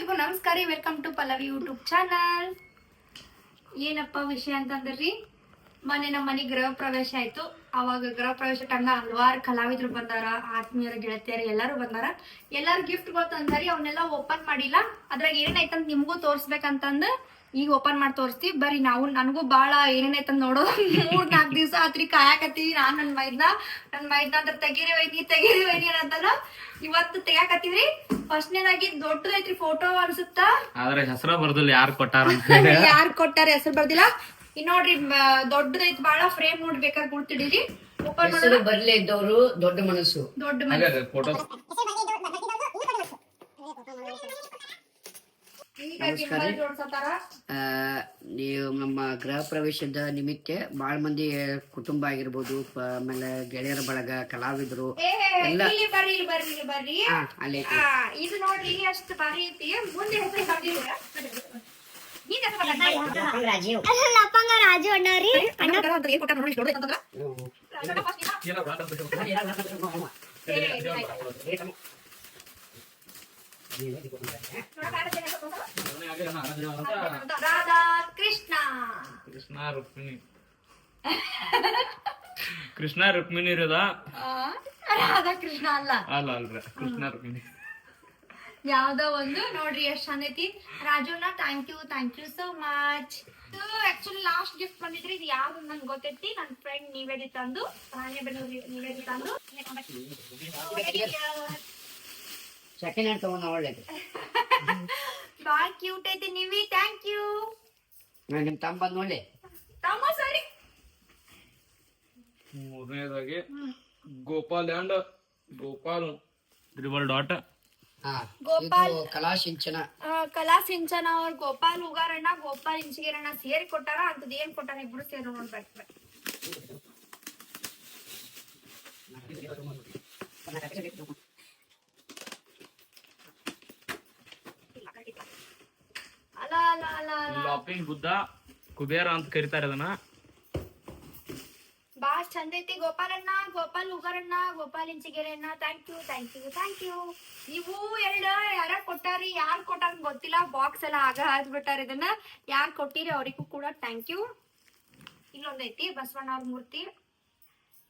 ಎಲ್ರಿಗೂ ನಮಸ್ಕಾರ. Welcome to Pallavi YouTube channel ಏನಪ್ಪ ವಿಷಯ ಅಂತಂದ್ರಿ? ಮೊನ್ನೆ ನಮ್ಮ ಮನೆ ಗೃಹ ಪ್ರವೇಶ ಆಯ್ತು. ಅವಾಗ ಗೃಹ ಪ್ರವೇಶ ಟೈಮ್ನ ಹಲವಾರು ಕಲಾವಿದ್ರು ಬಂದಾರ, ಆತ್ಮೀಯರ, ಗೆಳತಿಯರು, ಎಲ್ಲರೂ ಬಂದಾರ. ಎಲ್ಲಾರು ಗಿಫ್ಟ್ಗಳು ತಂದಾರಿ, ಅವನ್ನೆಲ್ಲ ಓಪನ್ ಮಾಡಿಲ್ಲ. ಅದ್ರಾಗ ಏನೈತಂತ ನಿಮಗೂ ತೋರ್ಸ್ಬೇಕಂತಂದು ಈಗ ಓಪನ್ ಮಾಡಿ ತೋರಿಸ್ತೀವಿ. ಬರ್ರಿ ನಾವು ನನಗೂ ಬಾಳ ಏನೇನೈತೆ ನೋಡೋ. ಮೂರ್ ನಾಲ್ಕು ದಿವಸ ಆತ್ರಿ ಕಾಯಕತ್ತೀವಿ ನಾನ್ ನನ್ನ ಮೈದ್ನ. ನನ್ ಮೈದ್ನ ಅಂದ್ರೆ ತೆಗೀರಿ ವೈನಿ ತೆಗೀರಿ ವೈನಿ ಅನ್ನತಾನ ಇವತ್ತು ತೆಗ್ಯಾಕತ್ತೀವ್ರಿ. ಫಸ್ಟ್ನೇದಾಗಿ ದೊಡ್ಡದೈತ್ರಿ ಫೋಟೋ ಅನ್ಸುತ್ತಾ. ಆದ್ರೆ ಹೆಸರು ಬರ್ದಿಲ್ಲ ಯಾರು ಕೊಟ್ಟಾರ ಯಾರು ಯಾರ್ ಕೊಟ್ಟಾರ ಹೆಸರು ಬರ್ದಿಲ್ಲ. ಇನ್ ನೋಡ್ರಿ ದೊಡ್ಡದೈತ್ ಬಾಳ ಫ್ರೇಮ್ ನೋಡ್ಬೇಕಾದ್ರೆ ಗುರ್ತಿಡಿರಿ ಓಪನ್ ಹೆಸರು ಬರ್ಲೇ ಇದ್ದವರು ದೊಡ್ಡ ಮನಸ್ಸು. ದೊಡ್ಡ ಮನೆ ಗಿಂಬಲ್ ನೀವು ನಮ್ಮ ಗೃಹ ಪ್ರವೇಶದ ನಿಮಿತ್ತ ಬಾಳ ಮಂದಿ ಕುಟುಂಬ ಆಗಿರ್ಬೋದು ಆಮೇಲೆ ಗೆಳೆಯರ ಬಳಗ ಕಲಾವಿದರು ಎಲ್ಲ. ಇದು ನೋಡ್ರಿ ಅಷ್ಟು ಐತಿ ಮುಂದೆ ಬರ್ದಿಲ್ಲ. ಅಪ್ಪಂಗ ಅಣ್ಣವ್ರಿ ಅಣ್ಣ ಏನ್ ಕೊಟ್ಟಾರ ನೋಡಿ ಅಂತಂದ್ರ? ಅಣ್ಣ first ಇಲ್ಲ. ಏ, ಇದು ಆಯ್ತು. ನೋಡಕ್ಕ ಆಗತ್ತೆ ಹೆಸರು? ರಾಧಾ ಕೃಷ್ಣ ಕೃಷ್ಣ ರುಕ್ಮಿಣಿ. ಕೃಷ್ಣ ರುಕ್ಮಿಣಿ ಇರೋದ? ರಾಧಾ ಕೃಷ್ಣ ಅಲ್ಲ. ಅಲ್ಲ ಅಲ್ರ. ಕೃಷ್ಣ ರುಕ್ಮಿಣಿ. ಯಾವ್ದೋ ಒಂದು ನೋಡ್ರಿ ಎಷ್ಟ್ ಚಂದೈತಿ ರಾಜುನ thank you thank you so much actually last gift ಬಂದಿದ್ರಿ ಇದು ಯಾವ್ದು ನನ್ಗೆ ಗೊತ್ತೈತಿ. ನನ್ನ ಫ್ರೆಂಡ್ ನಿವೇದಿತ ಅಂದು. ರಾಣೆಬೆನ್ನೂರು ನಿವೇದಿತ ಅಂದು. ಸೆಕೆಂಡ್ ಹ್ಯಾಂಡ್ ತಗೊಂಡ ಒಳ್ಳೆ ಬಾಳ ಕ್ಯೂಟ್ ಐತಿ ನಿವಿ ಥ್ಯಾಂಕ್ ಯು ನಿಮ್ ತಮ್ಮ ಬಂದ್ ನೋಡಿ. ತಮ್ಮ ಸರಿ. ಮೂರನೇದಾಗಿ Gopal and Gopal triple dot ಹಾ ಗೋಪಾಲ್. ಇದು ಕಲಾ ಸಿಂಚನ. ಆ, ಕಲಾ ಸಿಂಚನ ಅವ್ರ ಗೋಪಾಲ್ ಉಗಾರಣ್ಣ ಗೋಪಾಲ್ ಇಂಚಿಗೆರಣ್ಣ ಸೇರಿ ಕೊಟ್ಟಾರ ಅಂತದ್ ಏನ್ ಕೊಟ್ಟಾರ ಇಬ್ರು ಸೇರಿ ನೋಡ್ಬೇಕು ಅಲ್ಲ ಅಲ್ಲ ಅಲ್ಲ ಲಾಪಿಂಗ್ ಬುದ್ಧ, ಕುಬೇರ ಅಂತ ಕರಿತಾರೆ ಅದನ್ನ. ಬಾಳ ಚಂದ ಐತಿ ಗೋಪಾಲಣ್ಣ, ಗೋಪಾಲ್ ಉಗರಣ್ಣ, Gopal ಇಂಚಿಗೆರೆಯಣ್ಣ. Thank you thank you thank you ಇವು ಎರಡು ಯಾರ ಕೊಟ್ಟಾರಿ, ಯಾರು ಕೊಟ್ಟಾರ ಗೊತ್ತಿಲ್ಲ. ಬಾಕ್ಸ್ ಎಲ್ಲ ಆಗ ಹಾಕ್ಬಿಟ್ಟಾರ ಇದನ್ನ. ಯಾರು ಕೊಟ್ಟಿರಿ ಅವರಿಗೂ ಕೂಡ ಥ್ಯಾಂಕ್ ಯು ಇಲ್ಲೊಂದೈತಿ ಬಸವಣ್ಣ ಅವ್ರ ಮೂರ್ತಿ.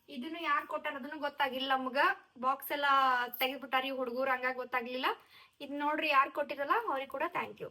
ಇದನ್ನು ಯಾರು ಕೊಟ್ಟಾರ ಅದನ್ನು ಗೊತ್ತಾಗಿಲ್ಲ ನಮ್ಗ. ಬಾಕ್ಸ್ ಎಲ್ಲ ತೆಗೆದ್ಬಿಟ್ಟಾರಿ ಹುಡುಗರು, ಹಂಗಾಗಿ ಗೊತ್ತಾಗ್ಲಿಲ್ಲ. ಇದ್ ನೋಡ್ರಿ ಯಾರು ಕೊಟ್ಟಿರಲ್ಲ, ಅವ್ರಿಗೆ ಕೂಡ ಥ್ಯಾಂಕ್ ಯು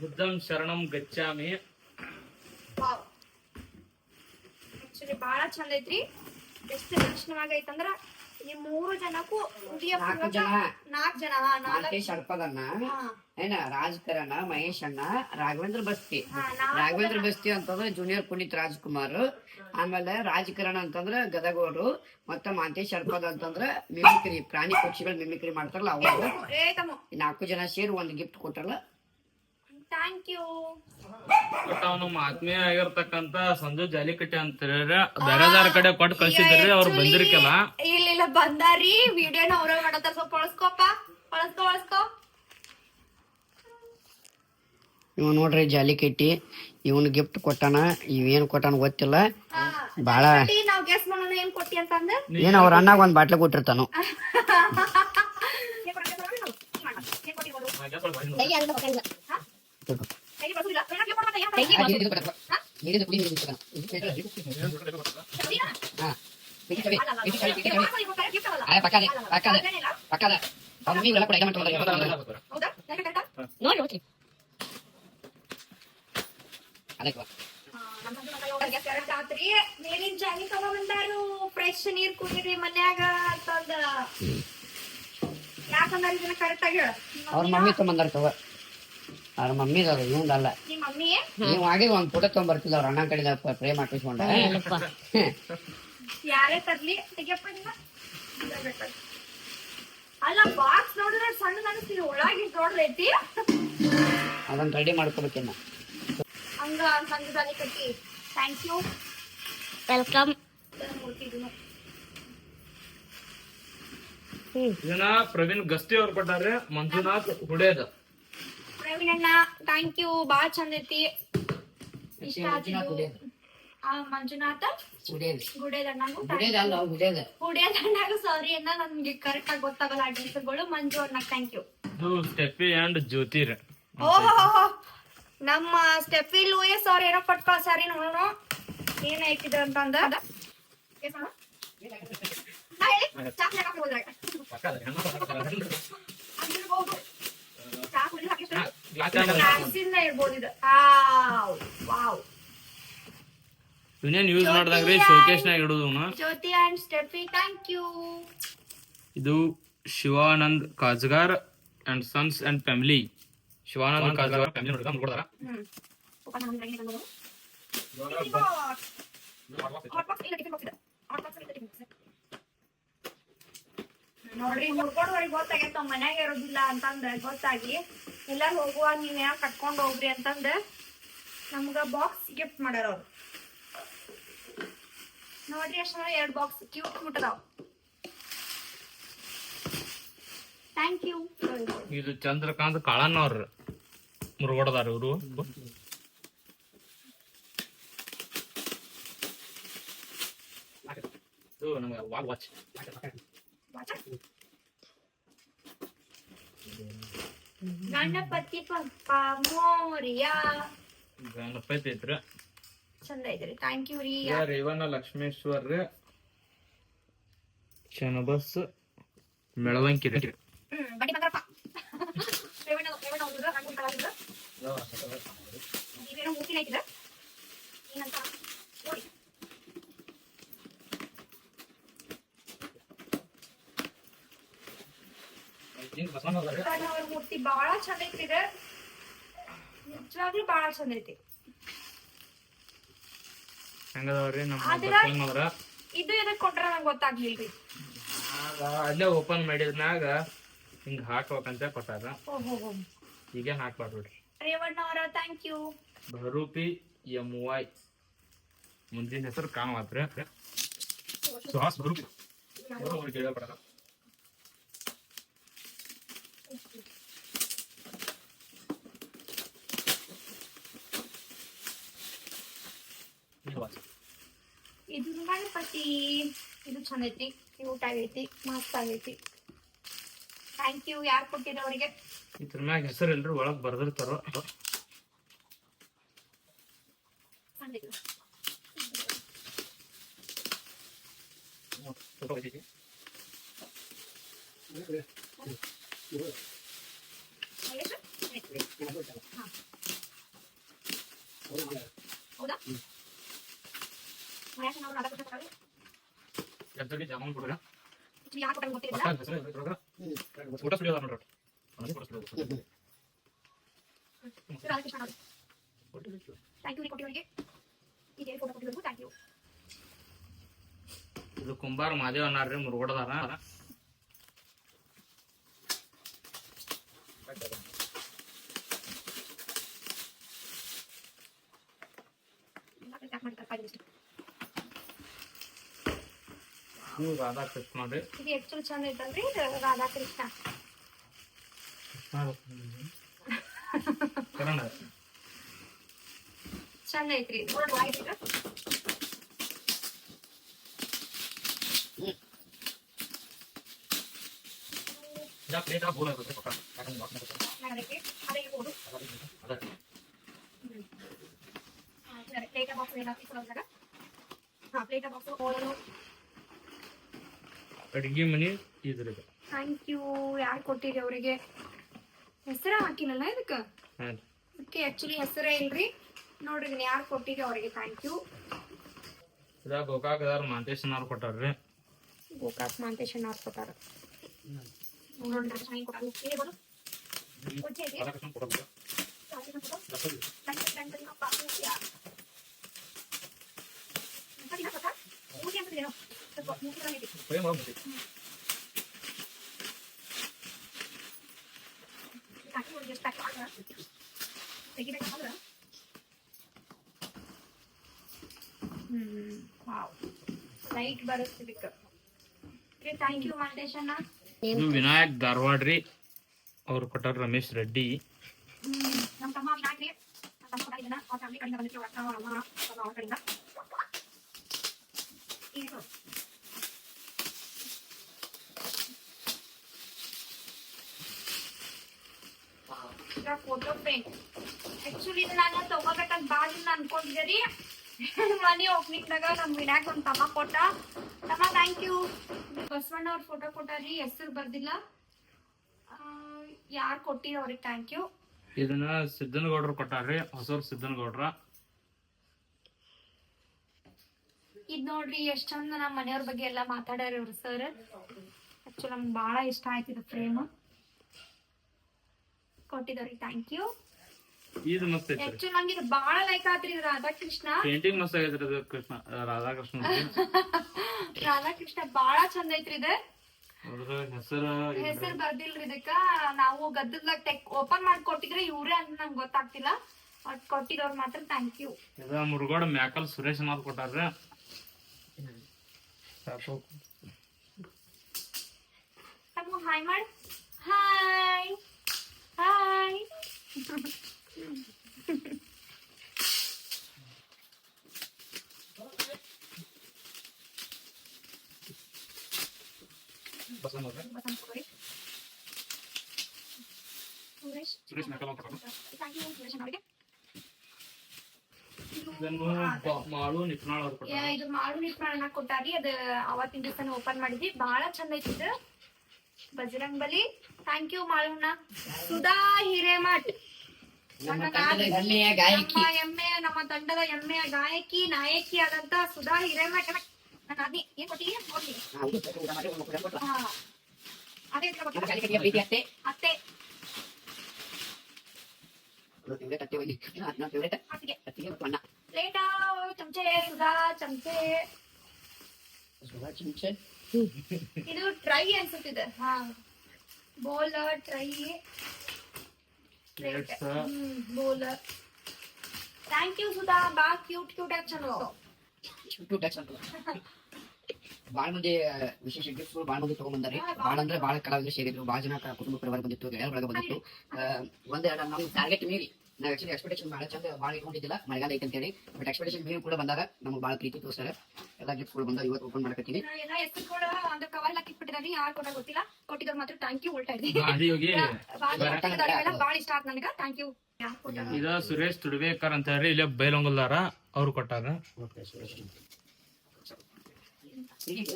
ಬುದ್ಧಂ ಶರಣಂ ಗಚ್ಚಾಮಿ ಬಾಳ ಚಂದ ಐತ್ರಿ. ಎಷ್ಟು ಲಕ್ಷಣವಾಗೈತಂದ್ರ ಈ ಮೂರು ಜನಕ್ಕೂ ಉಡಿಯ ನಾಲ್ಕು ಜನ. ನಾಲ್ಕು ಜನ ಹಾ, ನಾಲ್ಕು ಏನ ರಾಜಕಾರಣ ಮಹೇಶ್ ಅಣ್ಣ ರಾಘವೇಂದ್ರ ಬಸ್ತಿ. ರಾಘವೇಂದ್ರ ಬಸ್ತಿ ಅಂತಂದ್ರೆ ಜೂನಿಯರ್ ಪುನೀತ್ ರಾಜ್ಕುಮಾರ್. ಆಮೇಲೆ ರಾಜಕರಣ ಅಂತಂದ್ರೆ ಗದಗೋಡು ಮತ್ತ ಮಾಂತೇಶ್ ಶರ್ಪದ ಅಂತಂದ್ರ ಮಿಮಿಕ್ರಿ ಪ್ರಾಣಿ ಪಕ್ಷಿಗಳು ಮಿಮಿಕ್ರಿ ಮಾಡ್ತಾರಲ್ಲ ಅವರು ಏ ತಮ್ಮ. ಈ ನಾಲ್ಕು ಜನ ಸೇರಿ ಒಂದು ಗಿಫ್ಟ್ ಕೊಟ್ರಲ್ಲ ಥ್ಯಾಂಕ್ ಯು ಒಟ್ಟ ಅವ್ನು ನಮ್ಮ ಆತ್ಮೀಯ ಆಗಿರ್ತಕ್ಕಂತ ಸಂಜು ಜಾಲಿಕಟ್ಟಿ ಅಂತ ಬೇರೆದಾರ ಕಡೆ ಕೊಟ್ಟು ಕಳ್ಸಿದ್ರಿ ಅವ್ರು ಬಂದಿರ್ಕಲ್ಲ. ಇಲ್ಲ ಇಲ್ಲ ಬಂದಾರಿ ವಿಡಿಯೋನ ಅವ್ರ ಮಾಡತ್ತಾರ. ಸ್ವಲ್ಪ ಕಳ್ಸ್ಕೊಪ್ಪ ಕಳ್ಸ್ಕೊ ಕಳ್ಸ್ಕೊ ಇವ್ ನೋಡ್ರಿ ಜಾಲಿಕೆಟ್ಟಿ ಇವನ್ ಗಿಫ್ಟ್ ಕೊಟ್ಟಾನ ಇವೇನ್ ಕೊಟ್ಟಾನ ಗೊತ್ತಿಲ್ಲ. ಬಾಳ ನಾವ್ ಗೆಸ್ ಮಾಡೋಣ ಏನ್ ಕೊಟ್ಟಿ ಅಂತಂದ? ಏನ್ ಅವ್ರ ಅಣ್ಣಾಗ ಒಂದ್ ಬಾಟ್ಲಿ ಕೊಟ್ಟಿರ್ತಾನು. ಏನ್ ಮೇಲಿನ ಜಾಲಿ ತಗೊಂಡ್ಬಂದಾರು ಫ್ರೆಶ್ ನೀರ್ ಕುಡಿರಿ ಮನ್ಯಾಗ ಅಂತಂದ ಯಾಕಂದ್ರೆ ಇದನ್ನ ಕರೆಕ್ಟ್ ಆಗಿ ಹೇಳ ಅವ್ರ ಮಮ್ಮಿ ತಗೊಂಬಂದಾರ ತಗೋ. ಅವ್ರ ಮಮ್ಮಿ ಅದು ಇವಂದಲ್ಲ ನೀವು ಆಗಿ ಒಂದ್ ಫೋಟೋ ತಗೊಂಡ್ಬರ್ತಿಲ್ಲ ಅವ್ರ ಅಣ್ಣ ಕಡೆ ಪ್ರೇ ಹಾಕಿಸ್ಕೊಂಡ ಯಾರೇ ತರ್ಲಿ. ಅಲ್ಲ ಬಾಕ್ಸ್ ನೋಡಿದ್ರೆ ಸಣ್ಣ ಅನಿಸ್ತೀವಿ ಒಳಗೆ ಐತಿ ಅದನ್ನ ರೆಡಿ ಮಾಡ್ಕೋಬೇಕಿನ್ನ ಹಂಗ ಕಟ್ಟಿ. ಥ್ಯಾಂಕ್ ಯು ವೆಲ್ಕಮ್ ಇದನ್ನ ಪ್ರವೀಣ್ ಗಸ್ತಿ ಅವ್ರು ಕೊಟ್ಟಾರೆ ಮಂಜುನಾಥ್ ಹುಡೇದ. ಪ್ರವೀಣ್ ಥ್ಯಾಂಕ್ ಯು ಬಾಳ ಚಂದ ಐತಿ. ಇಷ್ಟ ಆತಿದ್ದು ಆ ಮಂಜುನಾಥ? ಗುಡೇದಣ್ಣಗೂ ಗುಡೇದಣ್ಣಗೂ ಸಾರಿ ಅಣ್ಣ ನನ್ಗೆ ಕರೆಕ್ಟ್ ಆಗಿ ಗೊತ್ತಾಗಲ್ಲ ಅಡ್ರೆಸ್ಗಳು ಮಂಜು ಅಣ್ಣ ಥ್ಯಾಂಕ್ ಯು ಸ್ಟೆಫಿ ಅಂಡ್ ಜ್ಯೋತಿರ್ ಓಹೋ ನಮ್ಮ ಸ್ಟೆಫಿ ಲೂಯಸ್ ಅವ್ರ ಏನೋ ಕೊಟ್ಟು ಸಾರಿ ನೋಡೋಣ ಏನ್ ಐತಿದ ಅಂತಂದ ಹೋದ್ರಾಗ. ಇವನೇನ್ ಯೂಸ್ ಮಾಡ್ದಂಗ್ರಿ ಶೋಕೇಶ್ನಾಗ ಇಡುದು Jyoti and Steffi thank you ಇದು Shivanand Kajgar and sons and family Shivanand Kajgar family ನೋಡಿದ ನೋಡ್ದಾರ. Hot box ಇಲ್ಲ, ಟಿಫಿನ್ ಬಾಕ್ಸ್ ಇದೆ. Hot box ಇಲ್ಲ, box ಇದೆ. ನೋಡ್ರಿ, ಮುರ್ಕೊಂಡ್ವರಿಗೆ ಗೊತ್ತಾಗೈತೆ ಮನ್ಯಾಗ ಇರೋದಿಲ್ಲ ಅಂತಂದ ಗೊತ್ತಾಗಿ, ಎಲ್ಲಾರು ಹೋಗುವಾಗ ನೀವ್ ಯಾಕೆ ಕಟ್ಕೊಂಡ್ ಹೋಗ್ರಿ ಅಂತಂದ ನಮ್ಗ ಬಾಕ್ಸ್ ಗಿಫ್ಟ್ ಮಾಡ್ಯಾರ ಅವ್ರು. ನೋಡ್ರಿ, ಅಷ್ಟ ಎರಡ್ ಬಾಕ್ಸ್ ಕ್ಯೂಟ್ ಮುಟ್ಟದಾವ್ ಥ್ಯಾಂಕ್ ಯು ಇದು ಚಂದ್ರಕಾಂತ್ ಕಾಳನ್ನವ್ರ ಮುರುಗೋಡದಾರ ಇವರು. ನಮಗೆ ವಾಚ್ ಗಣಪತಿ ಪಪ್ಪ ಮೋರಿಯಾ ಗಣಪತಿ ಐತ್ರಿ ಚಂದ ಐತ್ರಿ ಥ್ಯಾಂಕ್ ಯು ರೀ ರೇವಣ ಲಕ್ಷ್ಮೇಶ್ವರ್ ಶನಬಸ್ ಮೆಳವಂಕಿ ರೀ ಬಡಿ ಬಡ್ಡಿ ಬಂಗಾರಪ್ಪ ರೇವಣ್ಣ ರೇವಣ್ಣ ಹೋಗಿದ್ರ ರಂಗೋಲಿ ಕಲಾವಿದ್ರ ನೀವೇನೋ ಮೂರ್ತಿ ಐತಿದ್ರ ಏನಂತ ನೋಡಿ ಮೂರ್ತಿ ಬಹಳ ಚಂದ ಐತಿ ಇದು ನಿಜವಾಗ್ಲೂ ಬಹಳ ಚಂದ ಐತಿ. ಹೆಂಗದವ್ರಿ ನಮ್ಮ ಇದು ಎದಕ್ ಕೊಟ್ರ ನಂಗೆ ಗೊತ್ತಾಗ್ಲಿಲ್ರಿ. ಅಲ್ಲೇ ಓಪನ್ ಮಾಡಿದ್ನಾಗ ಹಿಂಗ್ ಹಾಕ್ಬೇಕಂತ ಕೊಟ್ಟಾರ. ಈಗೇನ್ ಹಾಕ್ಬಾರ್ದ್ರಿ ರೇವಣ್ಣ ಅವರ ಥ್ಯಾಂಕ್ ಯು ಭರೂಪಿ ಎಂ ವೈ. ಮುಂದಿನ ಹೆಸರು ಕಾಣವಾತ್ರಿ ಸಾಸ್ ಭರೂಪಿ. ಅವ್ರು ಇದು ಗಣಪತಿ ಇದು ಚಂದ ಐತಿ ಕ್ಯೂಟ್ ಆಗೈತಿ ಮಸ್ತ್ ಆಗೈತಿ. ಥ್ಯಾಂಕ್ ಯು ಯಾರು ಕೊಟ್ಟಿದ್ರು ಅವರಿಗೆ ಇದ್ರ ಮ್ಯಾಗ ಹೆಸರು ಎಲ್ರು ಒಳಗ್ ಬರ್ದಿರ್ತಾರೋ ಹೌದಾ ಮನ್ಯಾಗ ನಾವು ನಾಟಕ ಕೊಟ್ಟಿರ್ತಾರೆ. ಎದ್ದಡಿ ಜಾಮೂನ್ ಕೊಡ್ರಿ ಇದು ಯಾರ್ ಕೊಟ್ಟಾರ ಗೊತ್ತಿಲ್ಲ ಪಕ್ಕ ಹೆಸರು ಇದ್ರೊಳಗ ಫೋಟೋ ಸ್ಟುಡಿಯೋ ಅದ ನೋಡ್ರಿ ನನಗೆ ಫೋಟೋ ಸ್ಟುಡಿಯೋ ರಾಧಾಕೃಷ್ಣ ಅವರು ಥ್ಯಾಂಕ್ ಯು ರೀ ಕೊಟ್ಟಿರೋರಿಗೆ ಈಗ ಫೋಟೋ ಕೊಟ್ಟಿರೋದು ಥ್ಯಾಂಕ್ ಯು ಇದು ಕುಂಬಾರ ಮಾದೇವ್ ಅನ್ನಾರ್ರಿ ಮುರುಗೋಡದಾರ ಇವು ರಾಧಾಕೃಷ್ಣ ರೀ. ಇದು ಎಷ್ಟು ಚಂದ ಐತಲ್ರಿ ಇದು ರಾಧಾಕೃಷ್ಣ ಕನ್ನಡ. ಚಂದ ಐತ್ರಿ ಇದು ಬೋಲ್ ಆಗುತ್ತೆ. ಇದಾ ಪಕ್ಕ ಯಾಕಂದ್ರೆ. ನಾನು ಅದಕ್ಕೆ ಪ್ಲೇಟ್ ಬಾಕ್ಸ್ ಹಾ ಪ್ಲೇಟ್ ಬಾಕ್ಸ್ ಓಡಲು ಅಡ್ಗಿ ಮನಿ ಇದ್ರದ್ದು ಥ್ಯಾಂಕ್ ಯು ಯಾರು ಕೊಟ್ಟಿರಿ ಅವರಿಗೆ? ಹೆಸರ ಹಾಕಿನಲ್ಲ ಇದಕ್ಕೆ? ಇದಕ್ಕೆ ಆಕ್ಚುಲಿ ಹೆಸರೇ ಇಲ್ರಿ. ನೋಡ್ರಿ ಯಾರು ಕೊಟ್ಟಿರಿ ಅವರಿಗೆ. ಥ್ಯಾಂಕ್ ಯು ಇದಾಗ ಮಾಂತೇಶನ್ ಅವ್ರು ಕೊಟ್ಟಾರ್ರಿ. ಗೋಕಾಕ್ ಮಾಂತೇಶನ್ ಅವ್ರು ಕೊಟ್ಟಾರ. ನೋಡೋಣ ಚೆನ್ನಾಗಿ ಕೊಟ್ಟಾರ ಹೇಳ್ಬೋದು ಕೊಚ್ಚೆ ಇದೆ. ರಾಧಾಕೃಷ್ಣ ಕೊಟ್ಟಾರ ರಾಧಾಕೃಷ್ಣ ಕೊಟ್ಟ. ಗಣಪತಿ ಗಣಪತಿ ಅಪ್ಪ, ಪೂಜ್ಯ. ಗಣಪತಿನ ಕೊಟ್ಟ? ಪೂಜೆ ಅಂತ ಏನೋ ಸ್ವಲ್ಪ ಮೂಗಿನ ಇದೆ. ಫ್ರೈ ಮಾಡ್ಬಿಡಿ ಹಾಕಿ ಒಂದು ಎಷ್ಟು ಹಾಕಿ ಹಾಕೋಣ. ತೆಗಿಬೇಕಾದ್ರೆ ಹ್ಮ್ ವಾವ್ ಲೈಟ್ ಬರುತ್ತೆ ಇದಕ್ಕೆ ಥ್ಯಾಂಕ್ ಯು ಮಾಂಟೇಶಣ್ಣ ಇದು ವಿನಾಯಕ್ ಧಾರವಾಡ್ರಿ. ಅವ್ರು ಕೊಟ್ಟಾರ Ramesh Reddy. Photo frame actually ನಾನು ತಗೋಬೇಕಂತ ದಿನ ಅನ್ಕೊಂಡಿದ್ದೆ ರೀ. ಮನಿ ಓಪನಿಂಗ್ದಾಗ ನಮ್ ವಿನಾಯಕ್ ಒಂದ್ ತಮ್ಮ ಕೊಟ್ಟ ತಮ್ಮ ಥ್ಯಾಂಕ್ ಯು ಬಸವಣ್ಣ ಅವ್ರ ಫೋಟೋ ಕೊಟ್ಟಾರಿ ಹೆಸರು ಬರ್ದಿಲ್ಲ. ಯಾರು ಕೊಟ್ಟಿರೋ ಅವ್ರಿಗೆ ಥ್ಯಾಂಕ್ ಯು ಇದನ್ನ ಸಿದ್ದನಗೌಡ್ರು ಕೊಟ್ಟಾರ್ರಿ ಹೊಸೂರ್ ಸಿದ್ದನಗೌಡ್ರ ಇದ್ ನೋಡ್ರಿ ಎಷ್ಟ್ ಚಂದ ನಮ್ಮ ಮನೆಯವ್ರ ಬಗ್ಗೆ ಎಲ್ಲ ಮಾತಾಡ್ಯಾರ ಇವ್ರು ಸರ್ ಆಕ್ಚುಲಿ ನಮ್ಗೆ ಭಾಳ ಇಷ್ಟ ಆಯ್ತು ಇದು ಫ್ರೇಮ್ ಕೊಟ್ಟಿದವ್ರಿಗೆ ಥ್ಯಾಂಕ್ ಯು ಇದು ಮಸ್ತ್ ಐತ್ರಿ. ಆಕ್ಚುಲಿ ನಂಗೆ ಇದು ಭಾಳ ಲೈಕ್ ಆತ್ರಿ ಇದು ರಾಧಾಕೃಷ್ಣ. ಪೇಂಟಿಂಗ್ ಮಸ್ತ್ ಆಗೈತ್ರಿ ಇದು ಕೃಷ್ಣ ರಾಧಾಕೃಷ್ಣ ರಾಧಾಕೃಷ್ಣ ಬಾಳ ಚಂದ ಐತ್ರಿ ಇದು. ಹೆಸರು ಹೆಸರು ಬರ್ದಿಲ್ರಿ ಇದಕ್ಕ. ನಾವು ಗದ್ದಲ್ದಾಗ ಟೆಕ್ ಓಪನ್ ಮಾಡಿ ಕೊಟ್ಟಿದ್ರೆ ಇವ್ರೆ ಅಂತ ನಂಗೆ ಗೊತ್ತಾಗ್ತಿಲ್ಲ. ಅದ್ ಕೊಟ್ಟಿರೋರ್ ಮಾತ್ರ ಥ್ಯಾಂಕ್ ಯು ಇದ ಮುರುಗೋಡ ಮ್ಯಾಕಲ್ ಸುರೇಶ್ ಅನ್ನೋದು ಕೊಟ್ಟಾರ್ರಿ. ತಮ್ಮ ಹಾಯ್ ಮಾಡಿ. ಹಾಯ್ ಹಾಯ್ ಮಾಳು ನಿಪ್ನಾಳ್ ಅವ್ರು ಕೊಟ್ಟಾರ ಇದು ಮಾಳು ನಿಟ್ಮಾಣ ಕೊಟ್ಟಾರಿ. ಅದು ಅವತ್ತಿನ ದಿವಸನೇ ಓಪನ್ ಮಾಡಿದ್ವಿ. ಬಹಳ ಚಂದ ಐತಿ ಇದು. ಬಜರಂಗ್ ಬಲಿ. ಥ್ಯಾಂಕ್ ಯು ಮಾಳುಣ್ಣ ಸುಧಾ ಹಿರೇಮಠ್. ನಮ್ಮ ತಂಡದ ಹೆಮ್ಮೆಯ ಗಾಯಕಿ. ನಮ್ಮ ನಮ್ಮ ತಂಡದ ಹೆಮ್ಮೆಯ ಗಾಯಕಿ ನಾಯಕಿ ಆದಂತ ಸುಧಾ ಹಿರೇಮಠ. ಏನ್ ನೋಡ್ಲಿ ಹಾ. ಅದೇ ಇದ್ರ ನಮ್ಮ ಪ್ರೀತಿ ಅತ್ತೆ? ಫೇವ್ರೇಟ್ ಅತ್ತೆ ಹೋಗಿ. ನನ್ನ ಫೇವ್ರೇಟ್ ಅತ್ತಿಗೆ. ಅತ್ತಿಗೆ ಮತ್ತು ಅಣ್ಣ. ಪ್ಲೇಟ ಚಮಚೆ ಸುಧಾ ಚಮಚೆ. ಸುಧಾ ಚಿಂಚೆ ಇದು ಟ್ರೈ ಅನ್ಸುತ್ತಿದೆ. ಹಾ. Bowl try Plates. Bowl thank you Sudha ಬಾ ಕ್ಯೂಟ್ ಕ್ಯೂಟ್ ಆಗಿ ಚಲೋ ಟು ಟಚ್ ಅಂತ ಬಾಳ ಮಂದಿ ವಿಶೇಷ ಗಿಫ್ಟ್ಸ್ ಬಾಳ ಮಂದಿ ತಗೊಂಡ್ಬಂದಾರೆ. ಭಾಳ ಅಂದ್ರೆ ಭಾಳ ಕಲಾವಿದರು ಸೇರಿದ್ರು. ಭಾಳ ಜನ ಕುಟುಂಬ ಪರಿವಾರ ಬಂದಿತ್ತು ಗೆಳೆಯರ ಬಳಗ ಬಂದಿತ್ತು ಒಂದೆರಡು ನಮ್ಮ ಟಾರ್ಗೆಟ್ ಮೀರಿ. ನಾವು ಆಕ್ಚುಲಿ ಎಕ್ಸ್ಪೆಕ್ಟೇಷನ್ ಭಾಳ ಚಂದ ಭಾಳ ಇಟ್ಕೊಂಡಿದ್ದಿಲ್ಲ ಮಳೆಗಾಲ ಐತೆ ಅಂತೇಳಿ ಬಟ್ ಎಕ್ಸ್ಪೆಕ್ಟೇಷನ್ ಮೀರಿ ಕೂಡ ಬಂದಾಗ ನಮ್ಗೆ ಭಾಳ ಪ್ರೀತಿ ತೋರಿಸ್ತಾರೆ ಎಲ್ಲ ಗಿಫ್ಟ್ಗಳು ಬಂದಾಗ ಇವತ್ತು ಓಪನ್ ಮಾಡಕತ್ತೀನಿ ಎಲ್ಲ ಹೆಸರು ಕೂಡ ಒಂದು ಕವರ್ ಯಾರು ಕೊಟ್ಟ ಗೊತ್ತಿಲ್ಲ ಕೊಟ್ಟಿದ್ರು ಮಾತ್ರ ಥ್ಯಾಂಕ್ ಯು ಉಲ್ಟಾ ಇದೆ ಆದಿಯೋಗಿ ಭಾಳ ಇಷ್ಟ ಆಯ್ತು ನನಗೆ ಥ್ಯಾಂಕ್ ಯು ಇದ ಸುರೇಶ್ ತುಡ್ಬೇಕರ್ ಅಂತ ಹೇಳಿ ಇಲ್ಲೇ ಬೈಲೊಂಗಲ್ದಾರ ಅವ್ರು ಕೊಟ್ಟಾರ ಹೀಗೆ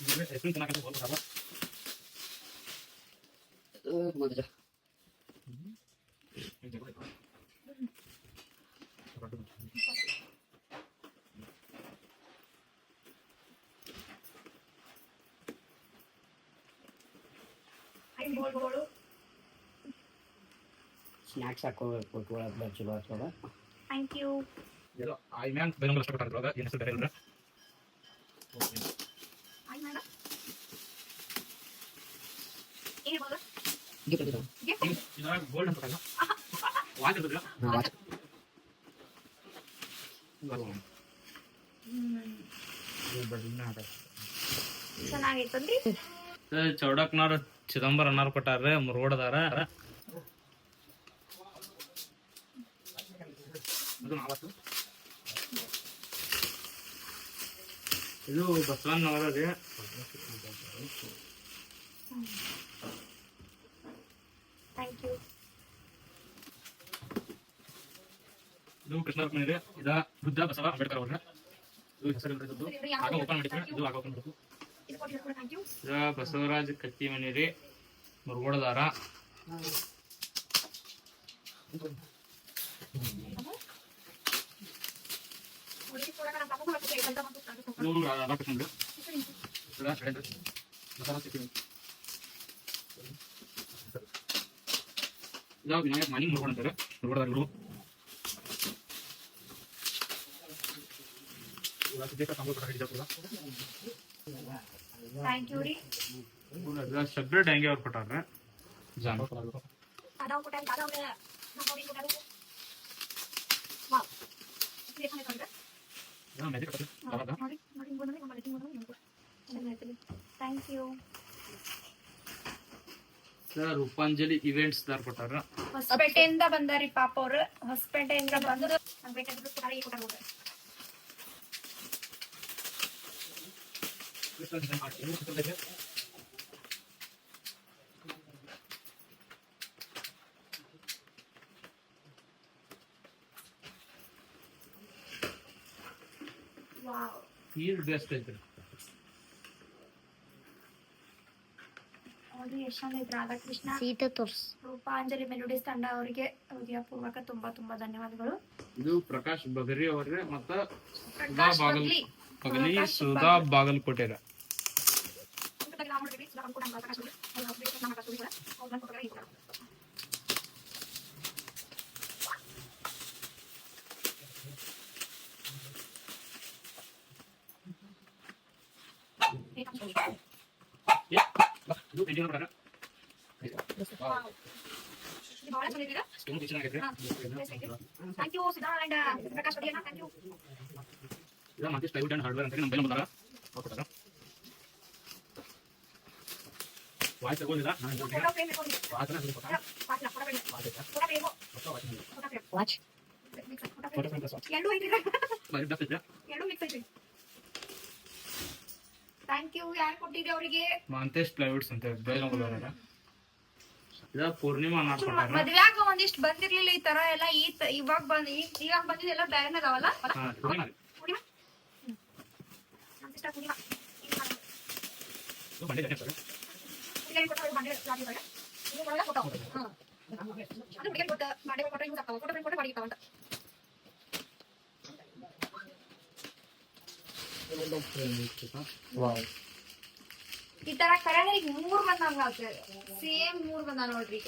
ಇದು photo. ಹೀಗೆ ಐತಿ photo. ಇನ್ನೊಂದು ಕಾಣಿಸ್ತಿದೆ. ಹಾ, ಹೀಗೆ. ಅದು ಮೊದಲು. ಬೋಲ್ಗಳು ಸ್ನ್ಯಾಕ್ಸ್ ಹಾಕೋ ಕೊಟ್ಕೊಳ್ಳೋದು ಚಲೋ ಆಗ್ತದ ಥ್ಯಾಂಕ್ ಯು ಆಯ್ಮ್ಯಾನ್ ಬೈಲೊಂಗಲ್ ಅಷ್ಟ ಕೊಟ್ಟಾರ ಇದ್ರೊಳಗ. ಏನ್ ಹೆಸರು ಬೇರೆ ಇಲ್ರಿ. ಆಯ್ ಮಾಡ ಏನಿರ್ಬೋದು ಗಿಫ್ಟ್ ಇದು. ಇದ್ರೊಳಗ ಗೋಲ್ಡ್ ಅಂತ ಇದು ಚೌಡಕ್ನವ್ರ ಚಿದಂಬರ ಅನ್ನಾರ್ ಕೊಟ್ಟಾರ್ರಿ ಮುರುಗೋಡದಾರ. ಇದು ಬಸವಣ್ಣವರ ರೀ ಥ್ಯಾಂಕ್ ಯು ಇದು ಕೃಷ್ಣ ರುಕ್ಮಿಣಿ ರೀ ಇದ ಬುದ್ಧ ಬಸವ ಅಂಬೇಡ್ಕರ್ ಅವರ ಇದು ಹೆಸರು ಆಗ ಓಪನ್ ಮಾಡಿದ್ರೆ. ಇದು ಆಗ ಓಪನ್ ಇದು ಬಸವರಾಜ್ ಕತ್ತಿ ಮನಿ ರೀ ಮುರುಗೋಡದಾರ ರಾಧಾಕೃಷ್ಣ ಇದಾಗ ವಿನಾಯಕ್ ಮಾಲಿಂಗ್ ನೋಡ್ಕೊಂಡು ಅಂತಾರೆ ನೋಡ್ಬೋದಾಗ ಇವರು ಸಪ್ರೇಟ್ ಹೆಂಗೆ ಅವ್ರು ಕೊಟ್ಟಾರ್ರೆ Jama thank you sir Rupanjali events ದಾರ್ ಕೊಟ್ಟಾರ? ಹೊಸಪೇಟೆಯಿಂದ ಬಂದಾರಿ ಪಾಪ ಅವ್ರು. ಹೊಸಪೇಟೆಯಿಂದ ಬಂದು ನಮ್ಗೆ ಬೇಕಾಗಿದ್ದು ಸಾರಿ ಕೊಟ್ಟಾರ ಫೀಲ್ಡ್ ವಾವ್ ಫೀಲ್ ಬೆಸ್ಟ್ ಐತ್ರಿ. ಅವ್ರಿಗೆ ಎಷ್ಟು ಚಂದ ರಾಧಾಕೃಷ್ಣ ಸೀತೆ ತೋರ್ಸ್. ರೂಪಾಂಜಲಿ ಮೆಲೋಡಿಸ್ ತಂಡ ಅವರಿಗೆ ಹೃದಯಪೂರ್ವಕ ತುಂಬಾ ತುಂಬಾ ಧನ್ಯವಾದಗಳು. ಇದು ಪ್ರಕಾಶ್ ಬಗರಿ ಅವರಿಗೆ ಮತ್ತ ಸುಧಾ ಬಾಗಲ್ Sudha ಬಾಗಲಕೋಟೆರ. Thank you Siddha and Prakash Bagli thank you ಇದು ಮತ್ತೆ ಸ್ಟೈಲ್ ಅಂಡ್ ಹಾರ್ಡ್ವೇರ್ ಅಂತ ನಮ್ಮ ಬೈಲ್ ಬಂದಾರ ಕೊಟ್ಟಾರ ವಾಯ್ಸ್ ತಗೊಂಡಿಲ್ಲ ನಾನು ಫೋಟೋ ಫ್ರೇಮ್ ಇಟ್ಕೊಂಡು ವಾಸನ ಸ್ವಲ್ಪ ಪಾಟ್ಲ photo frame photo frame photo frame watch photo frame ಎರಡು ಐತ್ರಿ ಬರೀ ಬೆಸ್ಟ್ ಐತೆ ಎರಡು ಮಿಕ್ಸ್ ಐತ್ರಿ ಥ್ಯಾಂಕ್ ಯು ಯಾರು ಕೊಟ್ಟಿದ್ರಿ ಅವರಿಗೆ? ಮಾಂತೇಶ್ ಪ್ಲೈವುಡ್ಸ್ ಅಂತ ಬೈಲ್ ಬಂದಾರ ಇದ ಪೂರ್ಣಿಮಾ ನಾಟ್ ಕೊಟ್ಟಾರ ಮದ್ವ್ಯಾಗ ಒಂದಿಷ್ಟು ಬಂದಿರ್ಲಿಲ್ಲ ಈ ತರ ಎಲ್ಲ ಈ ಇವಾಗ ಬಂದ್ ಇವಾಗ ಬಂದಿದ್ದೆಲ್ಲ ಬೇರೆ ಅದಾವಲ್ಲ? ಹಾ ಪೂರ್ಣಿಮಾ. ರೀ. ಪೂರ್ಣಿಮಾ? ಹ್ಮ್. ನಮ್ sister ಪೂರ್ಣಿಮಾ ಇದು ಮಾಡಿ. ಇದು ಬಂಡಿ ಜನ ಸರ್. ಹುಡುಗಿಯರಿಗೆ ಕೊಟ್ಟವ್ರು ಬಾಂಡೆ ಲಾಗಿ ಒಳಗೆ. ಇದು ಒಳಗೆ ಕೊಟ್ಟವು. ಹಾ. ಅದು ಹುಡುಗಿಯರಿಗೆ ಕೊಟ್ಟ ಬಾಂಡೆ ಕೊಟ್ಟರೆ ಯೂಸ್ ಆಗ್ತಾವ ಕೊಟ್ಟರೆ ಕೊಟ್ಟರೆ ಬಾಡಿಗೆ ಇರ್ತಾವಂತ ಈ ತರ ಕರೆದ್ರೆ ಈಗ ಮೂರ್ ಬಂದಂಗ ಸೇಮ್ ಮೂರ್ ಬಂದ ನೋಡ್ರಿ.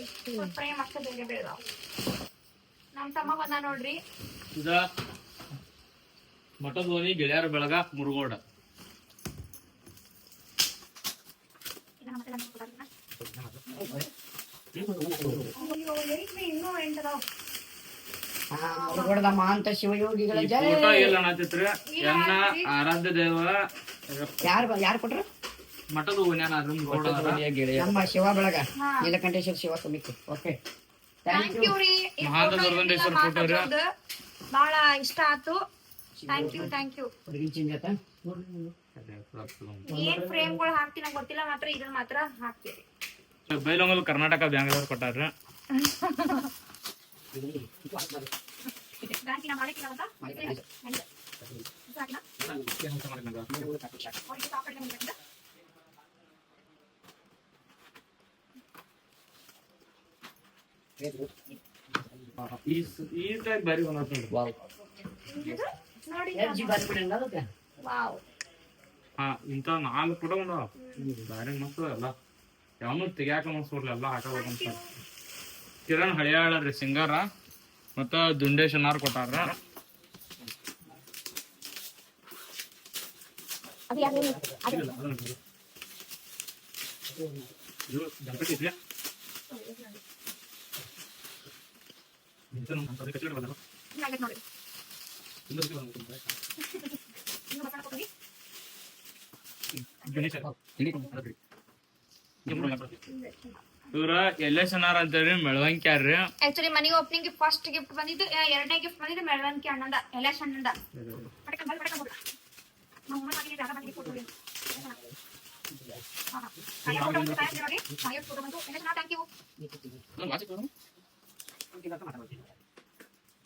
ಪ್ರೇಮ್ ಅಷ್ಟ ಬೇರೆ ಬೇರೆ ನಮ್ ತಮ್ಮ ಬಂದ ನೋಡ್ರಿ. ಇದ ಮಠದೋನಿ ಗೆಳೆಯರ ಬೆಳಗ ಮುರುಗೋಡ. ಇನ್ನೂ ಎಂಟ್ ಅದಾವ. ಮುರುಗೋಡದ ಮಹಾಂತ ಶಿವಯೋಗಿಗಳ ಜಯ. ಎನ್ನ ಆರಾಧ್ಯ ದೇವ ಯಾರು ಯಾರು ಕೊಟ್ರು? ಮಠದ. ನಮ್ಮ ಶಿವ ಬೆಳಗ. ನೀಲಕಂಠೇಶ್ವರ ಶಿವ ಸಮಿತಿ ಓಕೆ ಬಹಳ ಇಷ್ಟ ಆತು. ಥ್ಯಾಂಕ್ ಯು ಥ್ಯಾಂಕ್ ಯು ಏನ್ ಫ್ರೇಮ್ಗಳು ಹಾಕ್ತೀನಿ ನಂಗೆ ಗೊತ್ತಿಲ್ಲ ಮಾತ್ರ ಇದನ್ನ ಮಾತ್ರ ಹಾಕ್ತೀವಿ. ಬೈಲೊಂಗಲ್ ಕರ್ನಾಟಕ ಬ್ಯಾಂಗ್ಳೂರ್ ಕೊಟ್ಟಾರ ಬ್ಯಾಂಕಿನ ಮಾಡಕ್ಕಿಲ್ಲ ಅಂತ ಮಾಡಿಲ್ಲ. ಮಾಡಿಲ್ಲ. ಇದು ಹಾಕಿನ? ಅವ್ರಿಗೆ ಸಾಕಾಗಿ ನಮ್ಗೆ ಬೇಕಿಲ್ಲ. ಈ ಸ- ಈ ಟೈಪ್ ಬಾರಿ ಬಂದತ್ ನೋಡ್ರಿ ಇದು ನೋಡಿ ಎರ್ಜಿ ಬಂದ್ಬಿಡಂಗ ಅದಕ್ಕೆ ವಾವ್ ಹಾ ಇಂತ ನಾಲ್ಕು ಫೋಟೋ ಬಂದವ ಬಾರಿ ಮಸ್ತ್ ಎಲ್ಲ ಯಾವನು ತೆಗ್ಯಾಕ ಮಸ್ತ್ ಬರ್ಲಿ ಎಲ್ಲ ಹಾಕಬೇಕಂತ ಕಿರಣ್ ಹಳಿಯಾಳ ರೀ ಸಿಂಗಾರ ಮತ್ತ ದುಂಡೇಶ್ ಅನ್ನಾರ್ ಕೊಟ್ಟಾರ ಅದು ಯಾರು ಇಲ್ಲ, ಅದನ್ನ ಬಿಡು. ಇದು ಗಣಪತಿ ಇದ್ಯಾ? ಇಂತ ನಮ್ಮ ಗಣಪತಿ ಕಚೇರಿ ಬಂದವ. ಹಿಂಗಾಗೈತೆ ನೋಡಿ ಇಂದ ಇದಕ್ಕೆ ಬಂದ್ಬಿಟ್ಟು. ಇನ್ನು ಬಸವಣ್ಣ ಕೊಡ್ರಿ. ಗಣೇಶ ಅದ್ರಿ. ನಿಮ್ಮ ಗಣಪತಿ. ಇವ್ರ ಎಲ್ಲೇಶ್ ಅನ್ನಾರ್ ಅಂತೇಳಿ ಮೆಳವಂಕ್ಯಾರ್ರಿ ಆಕ್ಚುಲಿ ಮನಿ ಓಪನಿಂಗ್ ಫಸ್ಟ್ ಗಿಫ್ಟ್ ಬಂದಿದ್ದು ಎರಡನೇ ಗಿಫ್ಟ್ ಬಂದಿದ್ದು ಮೆಳವಂಕಿ ಅಣ್ಣಂದ ಎಲ್ಲಾಶ್ ಅಣ್ಣಂದ ಪಟಕ ಬಲ್ ಪಟಕ ಹೋಗ್ರಿ ನಮ್ಮ ಅಮ್ಮ ಮನೆಗೆ ಜಾಗ ಫೋಟೋ ನೋಡಿ ಫೋಟೋ ಬಂತು ಎಲ್ಲಾಶ್ ಥ್ಯಾಂಕ್ ಯು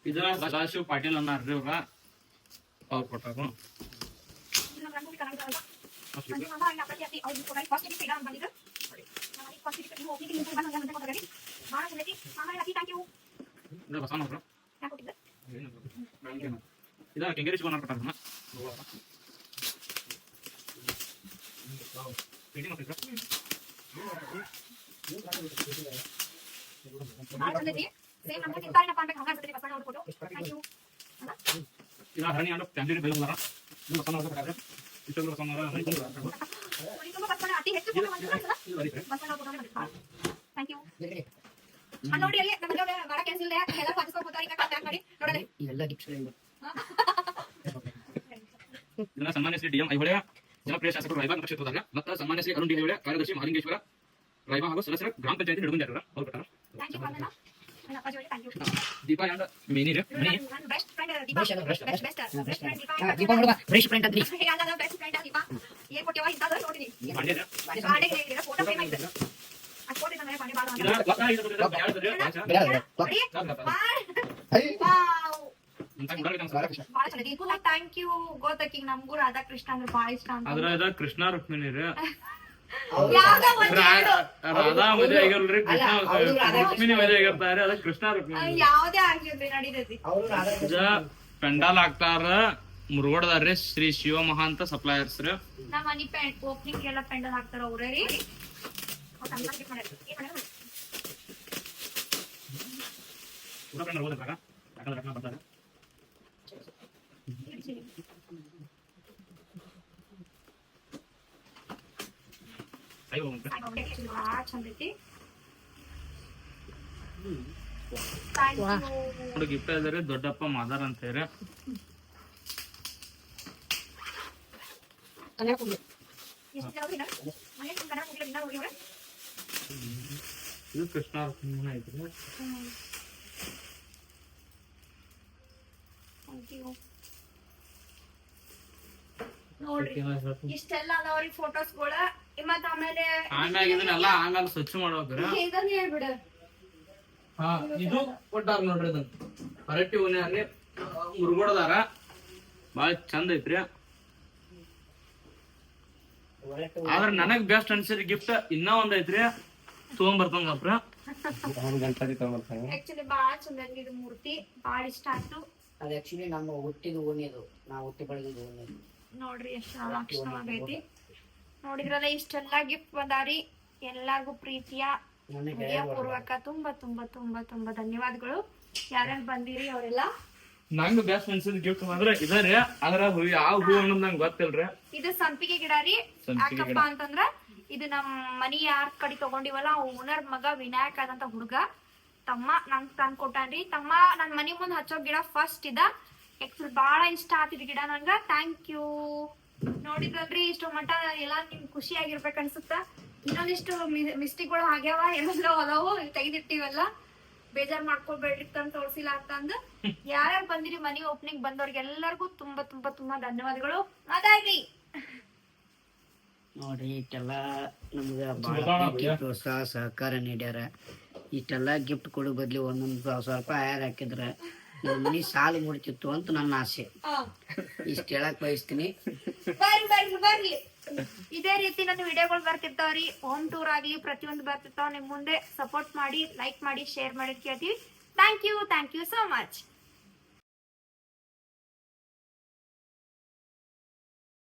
ಇದ ಸದಾಶಿವ್ ಪಾಟೀಲ್ ಅನ್ನಾರ್ರಿ ಇವ್ರ ಅವ್ರ ಫೋಟೋ ಫಸ್ಟ್ ಗಿಫ್ಟ್ ಬಂದಿದ್ದು ನಮ್ಮ ಮನೆಗೆ ಫಸ್ಟ್ ಗಿಫ್ಟ್ ನೀವು ಓಪನಿಂಗ್ ನಿಂತು ಬಂದು ನನಗೆ ಕೊಟ್ಟರೆ ಭಾಳ ಚಲೈತಿ ಮಾಮ ಇಲ್ಲ ಥ್ಯಾಂಕ್ ಯು ಇದ ಬಸವನವ್ರು ಯಾಕೆ ಕೊಟ್ಟಿದ್ದೆ ಇದ ಕೆಂಗೇರಿ ಶಿವನ ಕೊಟ್ಟಾರ ಭಾಳ ಚಲೈತಿ ಸೇಮ್ ನಮ್ಗೆ ತಿಂತಾರೇನಪ್ಪ ಅಂತ ಹಂಗ ಅನ್ಸುತ್ತೆ ಬಸವಣ್ಣ ಅವ್ರ ಫೋಟೋ ಥ್ಯಾಂಕ್ ಯು ಇದ ಹರಣಿ ಅಂಡ್ ಫ್ಯಾಮಿಲಿ ಬೆಲ್ಲ ಬಂದಾರ ಇದು ಬಸವಣ್ಣ ಅವ್ರ ಬೇಕಾದ್ರೆ. ಇಷ್ಟೊಂದು ಬಸವಣ್ಣ ಅವ್ರ ಮನೆ ತುಂಬ ಹಾಕ್ಬೇಕು. ಮನೆ ತುಂಬ ಬಸವಣ್ಣ ಅತಿ ಹೆಚ್ಚು ಫೋಟೋ ಮಾಡ್ತೀರಾ ಇದು ಬರೀ sir. Basavanna photo thank you ಅಲ್ಲಿ ನೋಡಿ ಅಲ್ಲಿ ನಮಗೆ ಮಾಡೋ ಕೆಲಸ ಇಲ್ಲ ಎಲ್ಲ ಪಾರ್ಟಿಸಿಪೇಟ್ ಮಾಡ್ತಾರೆ ಈಗ ಕಾಂಟ್ಯಾಕ್ಟ್ ಮಾಡಿ ನೋಡಲಿ ಇವೆಲ್ಲ ಗಿಫ್ಟ್ಸ್ ಇದನ್ನ ಸನ್ಮಾನ್ಯ ಶ್ರೀ ಡಿಎಂ ಐಹೊಳೆ ಜನಪ್ರಿಯ ಶಾಸಕರು ರಾಯಬಾಗ್ ಕ್ಷೇತ್ರದಾಗ ಮತ್ತು ಸನ್ಮಾನ್ಯ ಶ್ರೀ ಅರುಣ್ ಡಿ ಐಹೊಳೆ ಕಾರ್ಯದರ್ಶಿ ಮಹಾಲಿಂಗೇಶ್ವರ ರಾಯಬಾಗ್ ಹಾಗೂ ಸದಸ್ಯರ ಗ್ರಾಮ ಪಂಚಾಯತಿ ನಡುಗುಂಜಾರ ಅವ್ರು ಕೊಟ್ಟಾರ ಥ್ಯಾಂಕ್ ಯು ವಂದನಾ ನನ್ನ ಅಪ್ಪಾಜಿ ಅವರಿಗೆ thank you Deepa and many ರೀ ಮನಿ ನನ್ನ best friend Deepa best best best friend Deepa Deepa ನೋಡುವ ಫ್ರೆಶ್ ಫ್ರೆಂಡ್ ಅಂತ್ರಿ ಥ್ಯಾಂಕ್ ಯು ಗೊತ್ತಕ್ಕೆ ನಮಗೂ ರಾಧಾಕೃಷ್ಣ ಅಂದ್ರೆ ಬಾಳ ಇಷ್ಟ ಅದ್ರ ಕೃಷ್ಣ ರುಕ್ಮಿಣಿ ರೀ ರಾಧಾ ಮದುವೆ ಆಗಿಲ್ರಿ ಕೃಷ್ಣ ರುಕ್ಮಿಣಿ ಮದುವೆ ಆಗಿರ್ತಾರೆ ಅದ ಕೃಷ್ಣ ರುಕ್ಮಿಣಿ ಯಾವ್ದೇ ಆಗಿರ್ಲಿ ನಡೀತೈತಿ ಪೆಂಡಾಲ್ ಹಾಕ್ತಾರ ಮುರುಗೋಡದಾರ್ರಿ ಶ್ರೀ ಶಿವ ಮಹಾಂತ ಸಪ್ಲೈಯರ್ಸ್ ರೀ. ನಮ್ಮ ಮನಿ ಓಪನಿಂಗ್ ಎಲ್ಲ ಪೆಂಡಲ್ ಹಾಕ್ತಾರ ಅವ್ರೇ ರೀ. ತಮ್ಮ ದೊಡ್ಡಪ್ಪ ಮಾಡ್ಯಾರ. ಅಂತ ಮಾಡ್ಯಾರ? ಪೂರ ಪೆಂಡಾಲ್ ಓದಿರ್ತಾರ ಯಾಕಂದ್ರೆ ರತ್ನ ಬರ್ತಾರೆ ಕೈ ಹೋಗುತ್ತೆ Okay, ಬಾಳ ಚಂದ ಐತಿ ಥ್ಯಾಂಕ್ ಯು ನೋಡಿ ಗಿಫ್ಟ್ ಇದಾರೆ ದೊಡ್ಡಪ್ಪ ಮಾದಾರ್ ಅಂತ ಹೇಳಿ ಹೋಗಿವ್ರೆ? ಇದು ಕೃಷ್ಣ ಐತ್ರಿ. ನೋಡ್ರಿ ಇಷ್ಟೆಲ್ಲ ಅದಾವ್ರಿ ಫೋಟೋಸ್ಗಳ ಮತ್ತ ಆಮೇಲೆ ಆಮ್ಯಾಗ ಇದನ್ನೆಲ್ಲ ಆಮ್ಯಾಲ ಸ್ವಚ್ಛ ಮಾಡ್ಬೇಕ್ರಿ ಇದನ್ನ ಹೇಳ್ಬಿಡ ಹಾ ಇದು ಕೊಟ್ಟಾರ ನೋಡ್ರಿ ಇದನ್ನ ಮುರುಗೋಡದಾರ ಬಾಳ ಚಂದ ಐತ್ರಿ ಆದ್ರ ನನಗ್ ಬೆಸ್ಟ್ ಅನ್ಸಿದ ಗಿಫ್ಟ್ ಇನ್ನ ಒಂದ್ ಐತ್ರಿ. ತಗೊಂಬರ್ತಂಗಪ್ರ ಆಕ್ಚುಲಿ ಬಾಳ ಚಂದ ಇದು ಮೂರ್ತಿ. ಬಾಳ ಇಷ್ಟ ಆಯ್ತು. ಅದು ಆಕ್ಚುಲಿ ನಮ್ಮ ಹುಟ್ಟಿದ ಓಣಿದು ನಾವು ಹುಟ್ಟಿ ಬೆಳೆದಿದ್ದು ಓಣಿದು ನೋಡ್ರಿ ಎಷ್ಟು ಲಕ್ಷಣವಾಗೈತಿ. ನೋಡಿದ್ರಲ್ಲ ಇಷ್ಟೆಲ್ಲ ಗಿಫ್ಟ್ ಬಂದಾರಿ. ಎಲ್ಲಾರ್ಗು ಪ್ರೀತಿಯ ಪೂರ್ವಕ ತುಂಬಾ ತುಂಬಾ ತುಂಬಾ ತುಂಬಾ ಧನ್ಯವಾದಗಳು. ಯಾರ್ಯಾರು ಬಂದಿರಿ ಅವರೆಲ್ಲ? ನಂಗ್ ಬೆಸ್ಟ್ ಅನ್ಸಿದ ಗಿಫ್ಟ್ ಅಂದ್ರೆ ಇದಾರೆ. ಅದ್ರ ಹೂ ಯಾವ ಹೂ ಅನ್ನೋದ್ ನಂಗೆ ಗೊತ್ತಿಲ್ರಿ. ಇದು ಸಂಪಿಗೆ ಗಿಡ ರೀ. ಸಂಪಿಗೆ ಯಾಕಪ್ಪ ಅಂತಂದ್ರ ಇದು ನಮ್ ಮನಿ ಯಾರ್ ಕಡೆ ತಗೊಂಡಿವಲ್ಲ ಓನರ್ ಮಗ ವಿನಾಯಕ್ ಆದಂತ ಹುಡುಗ. ತಮ್ಮ ನಂಗ್ ತಂದ್ ಕೊಟ್ಟಾನ್ರಿ ತಮ್ಮ ನನ್ ಮನಿ ಮುಂದ್ ಹಚ್ಚೋ ಗಿಡ ಫಸ್ಟ್ ಇದ. ಆಕ್ಚುಲಿ ಬಾಳ ಇಷ್ಟ ಆತಿದ್ ಗಿಡ ನಂಗ. ಥ್ಯಾಂಕ್ ಯು ನೋಡಿದ್ರಲ್ರಿ ಇಷ್ಟು ಮಟ್ಟ ಎಲ್ಲಾ ನಿಮ್ ಖುಷಿ ಆಗಿರ್ಬೇಕನ್ಸುತ್ತ ಇನ್ನೊಂದಿಷ್ಟು ಮಿಸ್ಟೇಕ್ಗಳು ಆಗ್ಯಾವ ಎಲ್ಲೆಲ್ಲೋ ಅದಾವು ತೆಗೆದಿಟ್ಟಿವಲ್ಲ. ಬೇಜಾರ್ ಮಾಡ್ಕೊಬೇಡ್ರಿ ತಂದ್ ತೋರ್ಸಿಲ್ಲ ಅಂತಂದು ಯಾರ್ಯಾರು ಬಂದಿರಿ ಮನಿ ಓಪನಿಂಗ್ ಬಂದವ್ರಿಗೆ ಎಲ್ಲರಿಗೂ ತುಂಬಾ ತುಂಬಾ ತುಂಬಾ ಧನ್ಯವಾದಗಳು. ಅದಾಗ್ಲಿ. ನೋಡ್ರಿ ಇಷ್ಟೆಲ್ಲ ನಮ್ಗೆ ಭಾಳ ಪ್ರೋತ್ಸಾಹ ಸಹಕಾರ ನೀಡ್ಯಾರ. ಇಷ್ಟೆಲ್ಲ ಗಿಫ್ಟ್ ಕೊಡೋ ಬದ್ಲಿ ಒಂದೊಂದು ಸಾವಿರ ರೂಪಾಯಿ ಆಯಾರ ಹಾಕಿದ್ರ ನಮ್ಮ ಮನಿ ಸಾಲ ಮುಡ್ತಿತ್ತು ಅಂತ ನನ್ನ ಆಸೆ. ಇಷ್ಟ ಹೇಳಕ್ ಬಯಸ್ತೀನಿ. ಬರ್ಲಿ ಇದೇ ರೀತಿ ನನ್ನ ವಿಡಿಯೋಗಳು ಬರ್ತಿರ್ತಾವ್ರಿ ಹೋಮ್ ಟೂರ್ ಆಗ್ಲಿ, ಪ್ರತಿಯೊಂದು ಬರ್ತಿರ್ತಾವ. ನಿಮ್ ಮುಂದೆ ಸಪೋರ್ಟ್ ಮಾಡಿ ಲೈಕ್ ಮಾಡಿ ಶೇರ್ ಮಾಡಿ ಕೇಳ್ತೀವಿ. Thank you thank you so much